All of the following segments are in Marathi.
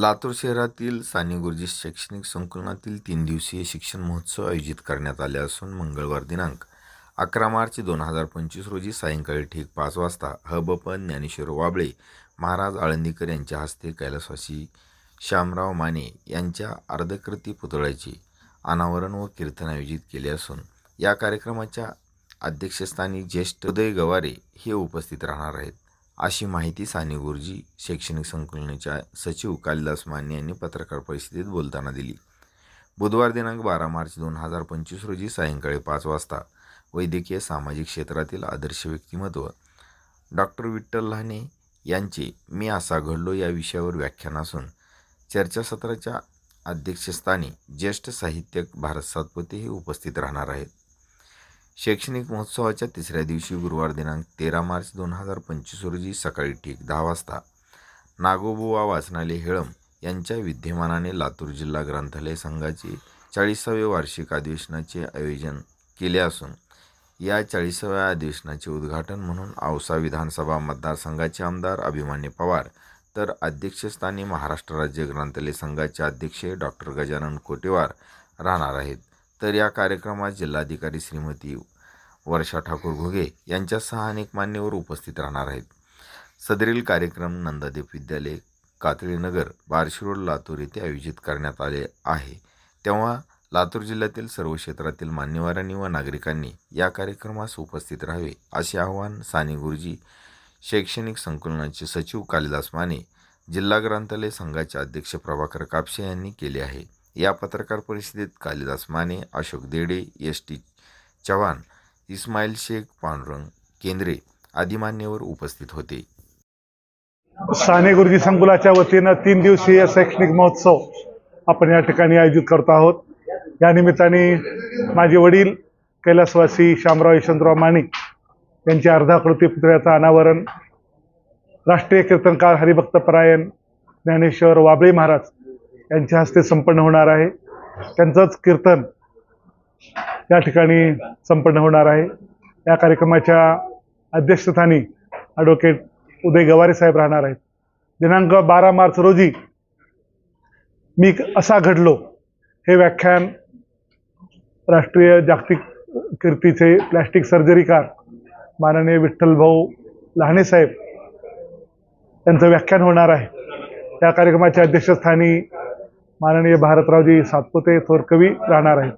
लातूर शहरातील साने गुरुजी शैक्षणिक संकुलनातील तीन दिवसीय शिक्षण महोत्सव आयोजित करण्यात आले असून मंगळवार दिनांक अकरा मार्च दोन हजार पंचवीस रोजी सायंकाळी ठीक पाच वाजता हबप ज्ञानेश्वर वाबळे महाराज आळंदीकर यांच्या हस्ते कैलासवासी श्यामराव माने यांच्या अर्धकृती पुतळ्याचे अनावरण व कीर्तन आयोजित केले असून या कार्यक्रमाच्या अध्यक्षस्थानी ज्येष्ठ उदय गवारे हे उपस्थित राहणार आहेत. अशी माहिती साने गुरुजी शैक्षणिक संकुलनाच्या सचिव कालिदास माने यांनी पत्रकार परिषदेत बोलताना दिली. बुधवार दिनांक बारा मार्च दोन हजार पंचवीस रोजी सायंकाळी पाच वाजता वैद्यकीय सामाजिक क्षेत्रातील आदर्श व्यक्तिमत्व डॉक्टर विठ्ठल लहाने यांचे मी असा घडलो या विषयावर व्याख्यान असून चर्चासत्राच्या अध्यक्षस्थानी ज्येष्ठ साहित्यक भारत सातपुते हे उपस्थित राहणार आहेत. शैक्षणिक महोत्सवाच्या तिसऱ्या दिवशी गुरुवार दिनांक तेरा मार्च दोन हजार पंचवीस रोजी सकाळी ठीक दहा वाजता नागोबुवा वाचनालय हेळम यांच्या विद्यमानाने लातूर जिल्हा ग्रंथालय संघाचे चाळीसावे वार्षिक अधिवेशनाचे आयोजन केले असून या चाळीसाव्या अधिवेशनाचे उद्घाटन म्हणून औसा विधानसभा मतदारसंघाचे आमदार अभिमान्य पवार तर अध्यक्षस्थानी महाराष्ट्र राज्य ग्रंथालय संघाचे अध्यक्ष डॉक्टर गजानन कोटेवार राहणार आहेत. तर या कार्यक्रमात जिल्हाधिकारी श्रीमती वर्षा ठाकूर घुगे यांच्यासह अनेक मान्यवर उपस्थित राहणार आहेत. सदरील कार्यक्रम नंदादेव विद्यालय कातळीनगर बार्शी लातूर येथे आयोजित करण्यात आले आहे. तेव्हा लातूर जिल्ह्यातील सर्व क्षेत्रातील मान्यवरांनी व नागरिकांनी या कार्यक्रमास उपस्थित राहावे असे आवाहन साने गुरुजी शैक्षणिक संकुलनाचे सचिव कालिदास माने जिल्हा ग्रंथालय संघाचे अध्यक्ष प्रभाकर कापसे यांनी केले आहे. या पत्रकार परिषदेत कालिदास माने अशोक देडे एस टी चव्हाण इस्माईल शेख पांडुरंग केंद्रे आदी मान्यवर उपस्थित होते. साने गुरुजी संकुलाच्या वतीनं तीन दिवसीय शैक्षणिक महोत्सव आपण या ठिकाणी आयोजित करत आहोत. या निमित्ताने माझे वडील कैलासवासी शामराव यशवंतराव माणिक यांच्या अर्धाकृती पुतळ्याचं अनावरण राष्ट्रीय कीर्तनकार हरिभक्त परायण ज्ञानेश्वर वाबळे महाराज यांच्या हस्ते संपन्न होणार आहे. त्यांचंच कीर्तन या ठिकाणी संपन्न होणार आहे. या कार्यक्रमाच्या अध्यक्षस्थानी ॲडव्होकेट उदय गवारे साहेब राहणार आहेत. दिनांक बारा मार्च रोजी मी असा घडलो हे व्याख्यान राष्ट्रीय जागतिक कीर्तीचे प्लॅस्टिक सर्जरीकार माननीय विठ्ठलभाऊ लहाने साहेब यांचं व्याख्यान होणार आहे. या कार्यक्रमाच्या अध्यक्षस्थानी माननीय भारतरावजी सातपुते थोरकवी राहणार आहेत.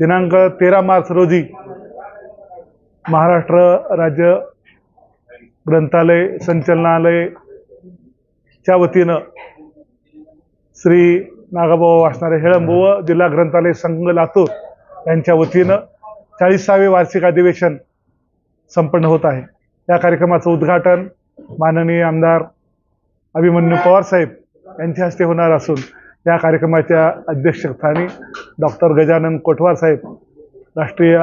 दिनांक तेरा मार्च रोजी महाराष्ट्र राज्य ग्रंथालय संचलनालयच्या वतीनं श्री नागाभाऊ वाचणारे हेळंबुव व जिल्हा ग्रंथालय संघ लातूर यांच्या वतीनं चाळीसावे वार्षिक अधिवेशन संपन्न होत आहे. या कार्यक्रमाचं उद्घाटन माननीय आमदार अभिमन्यू पवार साहेब यांच्या हस्ते होणार असून या कार्यक्रमाच्या अध्यक्षस्थानी डॉक्टर गजानन कोठवार साहेब राष्ट्रीय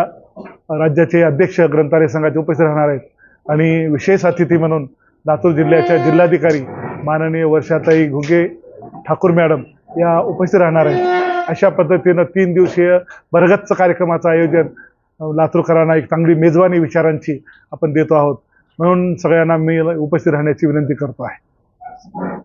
राज्याचे अध्यक्ष ग्रंथालय संघाचे उपस्थित राहणार आहेत. आणि विशेष अतिथी म्हणून लातूर जिल्ह्याच्या जिल्हाधिकारी माननीय वर्षाताई घुगे ठाकूर मॅडम या उपस्थित राहणार आहेत. अशा पद्धतीनं तीन दिवसीय भरगच्च कार्यक्रमाचं आयोजन लातूरकरांना एक चांगली मेजवानी विचारांची आपण देतो आहोत. म्हणून सगळ्यांना मी उपस्थित राहण्याची विनंती करतो आहे.